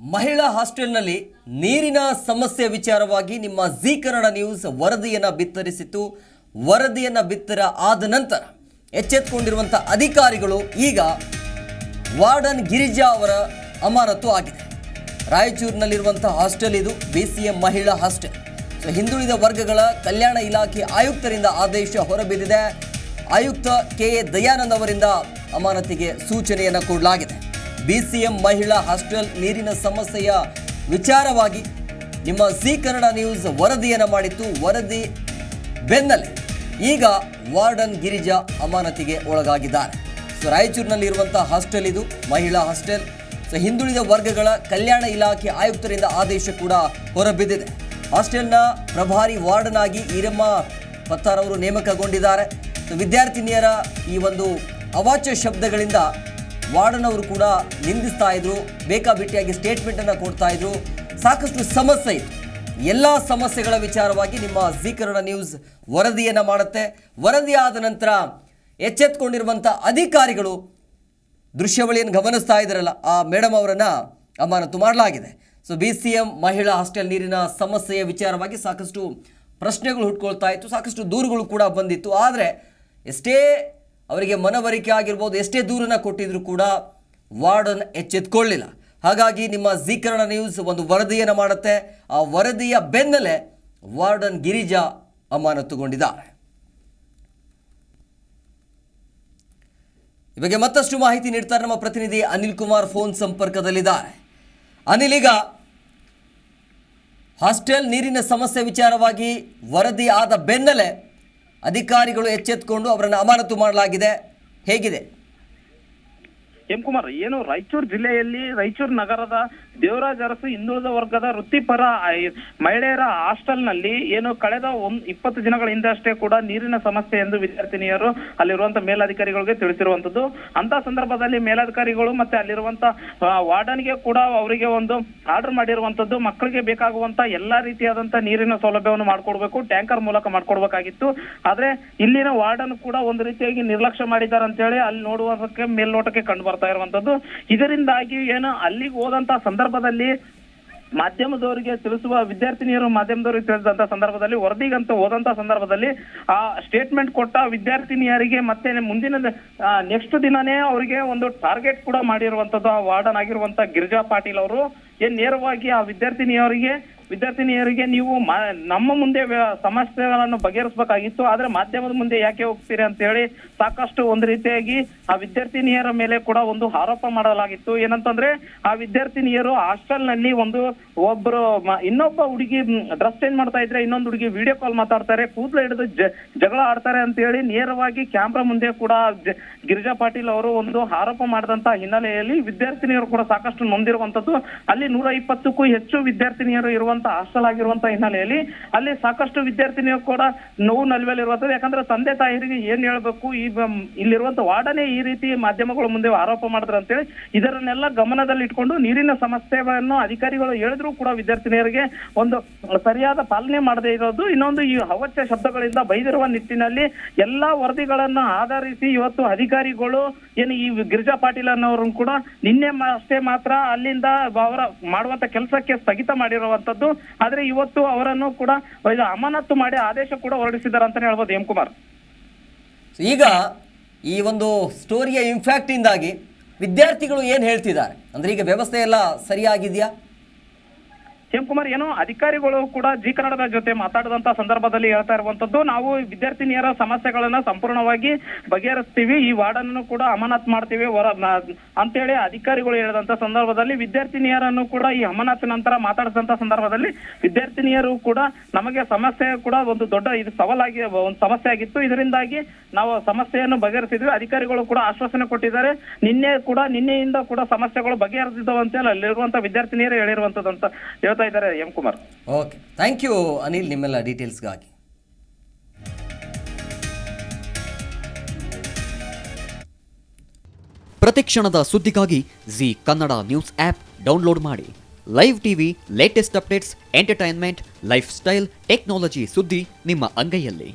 ಮಹಿಳಾ ಹಾಸ್ಟೆಲ್ನಲ್ಲಿ ನೀರಿನ ಸಮಸ್ಯೆ ವಿಚಾರವಾಗಿ ನಿಮ್ಮ ಜಿ ಕನ್ನಡ ನ್ಯೂಸ್ ವರದಿಯನ್ನು ಬಿತ್ತರಿಸಿತ್ತು. ವರದಿಯನ್ನು ಬಿತ್ತರ ಆದ ನಂತರ ಎಚ್ಚೆತ್ತುಕೊಂಡಿರುವಂಥ ಅಧಿಕಾರಿಗಳು ಈಗ ವಾರ್ಡನ್ ಗಿರಿಜಾ ಅವರ ಅಮಾನತು ಆಗಿದೆ. ರಾಯಚೂರಿನಲ್ಲಿರುವಂಥ ಹಾಸ್ಟೆಲ್ ಇದು, ಬಿ ಸಿ ಎಂ ಮಹಿಳಾ ಹಾಸ್ಟೆಲ್. ಸೊ, ಹಿಂದುಳಿದ ವರ್ಗಗಳ ಕಲ್ಯಾಣ ಇಲಾಖೆ ಆಯುಕ್ತರಿಂದ ಆದೇಶ ಹೊರಬಿದ್ದಿದೆ. ಆಯುಕ್ತ ಕೆ ಎ ದಯಾನಂದ್ ಅವರಿಂದ ಅಮಾನತಿಗೆ ಸೂಚನೆಯನ್ನು ಕೊಡಲಾಗಿದೆ. ಬಿ ಸಿ ಎಂ ಮಹಿಳಾ ಹಾಸ್ಟೆಲ್ ನೀರಿನ ಸಮಸ್ಯೆಯ ವಿಚಾರವಾಗಿ ನಿಮ್ಮ ಸಿ ಕನ್ನಡ ನ್ಯೂಸ್ ವರದಿಯನ್ನು ಮಾಡಿತ್ತು. ವರದಿ ಬೆನ್ನಲ್ಲೇ ಈಗ ವಾರ್ಡನ್ ಗಿರಿಜಾ ಅಮಾನತಿಗೆ ಒಳಗಾಗಿದ್ದಾರೆ. ಸೊ ರಾಯಚೂರಿನಲ್ಲಿರುವಂಥ ಹಾಸ್ಟೆಲ್ ಇದು, ಮಹಿಳಾ ಹಾಸ್ಟೆಲ್. ಸೊ, ಹಿಂದುಳಿದ ವರ್ಗಗಳ ಕಲ್ಯಾಣ ಇಲಾಖೆ ಆಯುಕ್ತರಿಂದ ಆದೇಶ ಕೂಡ ಹೊರಬಿದ್ದಿದೆ. ಹಾಸ್ಟೆಲ್ನ ಪ್ರಭಾರಿ ವಾರ್ಡನ್ ಆಗಿ ಈರಮ್ಮ ಪತ್ತಾರ್ ಅವರು ನೇಮಕಗೊಂಡಿದ್ದಾರೆ. ಸೊ, ವಿದ್ಯಾರ್ಥಿನಿಯರ ಈ ಒಂದು ಅವಾಚ್ಯ ಶಬ್ದಗಳಿಂದ ವಾರ್ಡನ್ ಅವರು ಕೂಡ ನಿಂದಿಸ್ತಾ ಇದ್ರು, ಬೇಕಾಬಿಟ್ಟಿಯಾಗಿ ಸ್ಟೇಟ್ಮೆಂಟನ್ನು ಕೊಡ್ತಾ ಇದ್ರು. ಸಾಕಷ್ಟು ಸಮಸ್ಯೆ ಇತ್ತು. ಎಲ್ಲ ಸಮಸ್ಯೆಗಳ ವಿಚಾರವಾಗಿ ನಿಮ್ಮ ಕನ್ನಡ ನ್ಯೂಸ್ ವರದಿಯನ್ನು ಮಾಡುತ್ತೆ. ವರದಿ ಆದ ನಂತರ ಎಚ್ಚೆತ್ಕೊಂಡಿರುವಂಥ ಅಧಿಕಾರಿಗಳು ದೃಶ್ಯವಳಿಯನ್ನು ಗಮನಿಸ್ತಾ ಇದ್ದಾರಲ್ಲ, ಆ ಮೇಡಮ್ ಅವರನ್ನು ಅಮಾನತು ಮಾಡಲಾಗಿದೆ. ಸೊ ಬಿ ಸಿ ಎಂ ಮಹಿಳಾ ಹಾಸ್ಟೆಲ್ ನೀರಿನ ಸಮಸ್ಯೆಯ ವಿಚಾರವಾಗಿ ಸಾಕಷ್ಟು ಪ್ರಶ್ನೆಗಳು ಹುಟ್ಕೊಳ್ತಾ ಇತ್ತು, ಸಾಕಷ್ಟು ದೂರುಗಳು ಕೂಡ ಬಂದಿತ್ತು. ಆದರೆ ಎಷ್ಟೇ ಅವರಿಗೆ ಮನವರಿಕೆ ಆಗಿರ್ಬೋದು, ಎಷ್ಟೇ ದೂರನ್ನು ಕೊಟ್ಟಿದ್ರು ಕೂಡ ವಾರ್ಡನ್ ಎಚ್ಚೆತ್ಕೊಳ್ಳಿಲ್ಲ. ಹಾಗಾಗಿ ನಿಮ್ಮ ಕನ್ನಡ ನ್ಯೂಸ್ ಒಂದು ವರದಿಯನ್ನು ಮಾಡುತ್ತೆ. ಆ ವರದಿಯ ಬೆನ್ನಲ್ಲೇ ವಾರ್ಡನ್ ಗಿರಿಜಾ ಅಮಾನತುಗೊಂಡಿದ್ದಾರೆ. ಈ ಬಗ್ಗೆ ಮತ್ತಷ್ಟು ಮಾಹಿತಿ ನೀಡ್ತಾರೆ ನಮ್ಮ ಪ್ರತಿನಿಧಿ ಅನಿಲ್ ಕುಮಾರ್ ಫೋನ್ ಸಂಪರ್ಕದಲ್ಲಿದ್ದಾರೆ. ಅನಿಲ್ ಹಾಸ್ಟೆಲ್ ನೀರಿನ ಸಮಸ್ಯೆ ವಿಚಾರವಾಗಿ ವರದಿ ಆದ ಬೆನ್ನಲ್ಲೇ ಅಧಿಕಾರಿಗಳು ಎಚ್ಚೆತ್ಕೊಂಡು ಅವರನ್ನು ಅಮಾನತು ಮಾಡಲಾಗಿದೆ. ಹೇಗಿದೆ? ಎಂ ಕುಮಾರ್ ಏನು ರಾಯಚೂರು ಜಿಲ್ಲೆಯಲ್ಲಿ ರಾಯಚೂರು ನಗರದ ದೇವರಾಜ್ ಅರಸು ಹಿಂದುಳಿದ ವರ್ಗದ ವೃತ್ತಿಪರ ಮಹಿಳೆಯರ ಹಾಸ್ಟೆಲ್ ಹಾಸ್ಟೆಲ್ನಲ್ಲಿ ಏನು ಕಳೆದ ಒಂದ್ ಇಪ್ಪತ್ತು ದಿನಗಳ ಹಿಂದೆ ಅಷ್ಟೇ ಕೂಡ ನೀರಿನ ಸಮಸ್ಯೆ ಎಂದು ವಿದ್ಯಾರ್ಥಿನಿಯರು ಅಲ್ಲಿರುವಂತ ಮೇಲಾಧಿಕಾರಿಗಳಿಗೆ ತಿಳಿಸಿರುವಂತದ್ದು ಅಂತ ಸಂದರ್ಭದಲ್ಲಿ ಮೇಲಾಧಿಕಾರಿಗಳು ಮತ್ತೆ ಅಲ್ಲಿರುವಂತ ವಾರ್ಡನ್ ವಾರ್ಡನ್ಗೆ ಕೂಡ ಅವರಿಗೆ ಒಂದು ಆರ್ಡರ್ ಮಾಡಿರುವಂತದ್ದು ಮಕ್ಕಳಿಗೆ ಬೇಕಾಗುವಂತ ಎಲ್ಲಾ ರೀತಿಯಾದಂತ ನೀರಿನ ಸೌಲಭ್ಯವನ್ನು ಮಾಡ್ಕೊಡ್ಬೇಕು, ಟ್ಯಾಂಕರ್ ಮೂಲಕ ಮಾಡ್ಕೊಡ್ಬೇಕಾಗಿತ್ತು. ಆದ್ರೆ ಇಲ್ಲಿನ ವಾರ್ಡನ್ ಕೂಡ ಒಂದು ರೀತಿಯಾಗಿ ನಿರ್ಲಕ್ಷ್ಯ ಮಾಡಿದ್ದಾರೆ ಅಂತ ಹೇಳಿ ಅಲ್ಲಿ ನೋಡುವುದಕ್ಕೆ ಮೇಲ್ನೋಟಕ್ಕೆ ಕಂಡು ಬರ್ತಾ ಇರುವಂತದ್ದು. ಇದರಿಂದಾಗಿ ಏನು ಅಲ್ಲಿಗೆ ಹೋದಂತ ಸಂದರ್ಭದಲ್ಲಿ ಮಾಧ್ಯಮದವರಿಗೆ ತಿಳಿಸುವ ವಿದ್ಯಾರ್ಥಿನಿಯರು ಮಾಧ್ಯಮದವರಿಗೆ ತಿಳಿದಂತ ಸಂದರ್ಭದಲ್ಲಿ, ವರದಿಗಂತ ಹೋದಂತ ಸಂದರ್ಭದಲ್ಲಿ ಆ ಸ್ಟೇಟ್ಮೆಂಟ್ ಕೊಟ್ಟ ವಿದ್ಯಾರ್ಥಿನಿಯರಿಗೆ ಮತ್ತೆ ಮುಂದಿನ ನೆಕ್ಸ್ಟ್ ದಿನನೇ ಅವರಿಗೆ ಒಂದು ಟಾರ್ಗೆಟ್ ಕೂಡ ಮಾಡಿರುವಂತದ್ದು. ಆ ವಾರ್ಡನ್ ಆಗಿರುವಂತ ಗಿರಿಜಾ ಪಾಟೀಲ್ ಅವರು, ಏನ್ ನೇರವಾಗಿ ಆ ವಿದ್ಯಾರ್ಥಿನಿಯರಿಗೆ ವಿದ್ಯಾರ್ಥಿನಿಯರಿಗೆ ನೀವು ನಮ್ಮ ಮುಂದೆ ಸಮಸ್ಯೆಗಳನ್ನು ಬಗೆಹರಿಸಬೇಕಾಗಿತ್ತು, ಆದ್ರೆ ಮಾಧ್ಯಮದ ಮುಂದೆ ಯಾಕೆ ಹೋಗ್ತೀರಿ ಅಂತ ಹೇಳಿ ಸಾಕಷ್ಟು ಒಂದು ರೀತಿಯಾಗಿ ಆ ವಿದ್ಯಾರ್ಥಿನಿಯರ ಮೇಲೆ ಕೂಡ ಒಂದು ಆರೋಪ ಮಾಡಲಾಗಿತ್ತು. ಏನಂತಂದ್ರೆ, ಆ ವಿದ್ಯಾರ್ಥಿನಿಯರು ಹಾಸ್ಟೆಲ್ನಲ್ಲಿ ಒಂದು ಒಬ್ರು ಮ- ಇನ್ನೊಬ್ಬ ಹುಡುಗಿ ಡ್ರೆಸ್ ಚೇಂಜ್ ಮಾಡ್ತಾ ಇದ್ರೆ ಇನ್ನೊಂದು ಹುಡುಗಿ ವಿಡಿಯೋ ಕಾಲ್ ಮಾತಾಡ್ತಾರೆ, ಕೂದಲು ಹಿಡಿದು ಜಗಳ ಆಡ್ತಾರೆ ಅಂತ ಹೇಳಿ ನೇರವಾಗಿ ಕ್ಯಾಮ್ರಾ ಮುಂದೆ ಕೂಡ ಗಿರಿಜಾ ಪಾಟೀಲ್ ಅವರು ಒಂದು ಆರೋಪ ಮಾಡಿದಂತ ಹಿನ್ನೆಲೆಯಲ್ಲಿ ವಿದ್ಯಾರ್ಥಿನಿಯರು ಕೂಡ ಸಾಕಷ್ಟು ನೊಂದಿರುವಂತದ್ದು. ಅಲ್ಲಿ ನೂರ ಇಪ್ಪತ್ತಕ್ಕೂ ಹೆಚ್ಚು ವಿದ್ಯಾರ್ಥಿನಿಯರು ಇರುವಂತ ಹಾಸ್ಟೆಲ್ ಆಗಿರುವಂತ ಹಿನ್ನೆಲೆಯಲ್ಲಿ ಅಲ್ಲಿ ಸಾಕಷ್ಟು ವಿದ್ಯಾರ್ಥಿನಿಯು ಕೂಡ ನೋವು ನಲ್ವೆಲಿರುವಂತದ್ದು ಯಾಕಂದ್ರೆ ತಂದೆ ತಾಯಿರಿಗೆ ಏನ್ ಹೇಳ್ಬೇಕು? ಈ ಇಲ್ಲಿರುವಂತ ವಾರ್ಡನೇ ಈ ರೀತಿ ಮಾಧ್ಯಮಗಳ ಮುಂದೆ ಆರೋಪ ಮಾಡಿದ್ರು ಅಂತೇಳಿ ಇದರನ್ನೆಲ್ಲ ಗಮನದಲ್ಲಿ ಇಟ್ಕೊಂಡು ನೀರಿನ ಸಮಸ್ಯೆಗಳನ್ನು ಅಧಿಕಾರಿಗಳು ಹೇಳಿದ್ರು ಕೂಡ ವಿದ್ಯಾರ್ಥಿನಿಯರಿಗೆ ಒಂದು ಸರಿಯಾದ ಪಾಲನೆ ಮಾಡದೇ ಇರೋದು. ಇನ್ನೊಂದು ಈ ಅವಾಚ್ಯ ಶಬ್ದಗಳಿಂದ ಬೈದಿರುವ ನಿಟ್ಟಿನಲ್ಲಿ ಎಲ್ಲಾ ವರದಿಗಳನ್ನ ಆಧರಿಸಿ ಇವತ್ತು ಅಧಿಕಾರಿಗಳು ಏನು ಈ ಗಿರಿಜಾ ಪಾಟೀಲ್ ಅನ್ನೋರನ್ನು ಕೂಡ ನಿನ್ನೆ ಅಷ್ಟೇ ಮಾತ್ರ ಅಲ್ಲಿಂದ ಅವರ ಮಾಡುವಂತ ಕೆಲಸಕ್ಕೆ ಸ್ಥಗಿತ ಮಾಡಿರುವಂತದ್ದು ಆದ್ರೆ ಇವತ್ತು ಅವರನ್ನು ಕೂಡ, ಇದು ಅಮಾನತು ಮಾಡಿ ಆದೇಶ ಕೂಡ ಹೊರಡಿಸಿದ್ದಾರೆ ಅಂತಾನೆ ಹೇಳ್ಬೋದು ಎಂ ಈಗ ಈ ಒಂದು ಸ್ಟೋರಿಯ ಇಂಪ್ಯಾಕ್ಟ್ ಇಂದಾಗಿ ವಿದ್ಯಾರ್ಥಿಗಳು ಏನು ಹೇಳ್ತಿದ್ದಾರೆ? ಅಂದ್ರೆ ಈಗ ವ್ಯವಸ್ಥೆ ಎಲ್ಲ ಸರಿಯಾಗಿದೆಯಾ? ಕುಮಾರ್ ಏನೋ ಅಧಿಕಾರಿಗಳು ಕೂಡ ಜಿ ಕನ್ನಡದ ಜೊತೆ ಮಾತಾಡದಂತ ಸಂದರ್ಭದಲ್ಲಿ ಹೇಳ್ತಾ ಇರುವಂತದ್ದು, ನಾವು ವಿದ್ಯಾರ್ಥಿನಿಯರ ಸಮಸ್ಯೆಗಳನ್ನ ಸಂಪೂರ್ಣವಾಗಿ ಬಗೆಹರಿಸ್ತೀವಿ, ಈ ವಾರ್ಡನ್ನು ಕೂಡ ಅಮಾನತ್ ಮಾಡ್ತೀವಿ, ಹೊರ ಅಂತ ಅಂತೇಳಿ ಅಧಿಕಾರಿಗಳು ಹೇಳಿದಂತ ಸಂದರ್ಭದಲ್ಲಿ ವಿದ್ಯಾರ್ಥಿನಿಯರನ್ನು ಕೂಡ ಈ ಅಮಾನತ್ ನಂತರ ಮಾತಾಡಿದಂತ ಸಂದರ್ಭದಲ್ಲಿ ವಿದ್ಯಾರ್ಥಿನಿಯರು ಕೂಡ ನಮಗೆ ಸಮಸ್ಯೆ ಕೂಡ ಒಂದು ದೊಡ್ಡ ಇದು ಸವಾಲಾಗಿ, ಒಂದು ಸಮಸ್ಯೆ ಆಗಿತ್ತು. ಇದರಿಂದಾಗಿ ನಾವು ಸಮಸ್ಯೆಯನ್ನು ಬಗೆಹರಿಸಿದ್ವಿ. ಅಧಿಕಾರಿಗಳು ಕೂಡ ಆಶ್ವಾಸನೆ ಕೊಟ್ಟಿದ್ದಾರೆ. ನಿನ್ನೆ ಕೂಡ, ನಿನ್ನೆಯಿಂದ ಕೂಡ ಸಮಸ್ಯೆಗಳು ಬಗೆಹರಿಸಿದ್ದವು ಅಲ್ಲಿರುವಂತ ವಿದ್ಯಾರ್ಥಿನಿಯರು ಹೇಳಿರುವಂತದ್ದು ಅಂತ ಹೇಳ್ತಾ ಇದ್ದಾರೆ M Kumar. Okay thank you Anil ನಿಮ್ಮೆಲ್ಲ ಡೀಟೇಲ್ಸ್ಗಾಗಿ ಪ್ರತಿಕ್ಷಣದ ಸುದ್ದಿಗಾಗಿ Zee Kannada news app download ಮಾಡಿ. Live TV latest updates entertainment life style technology ಸುದ್ದಿ ನಿಮ್ಮ ಅಂಗೈಯಲ್ಲಿ.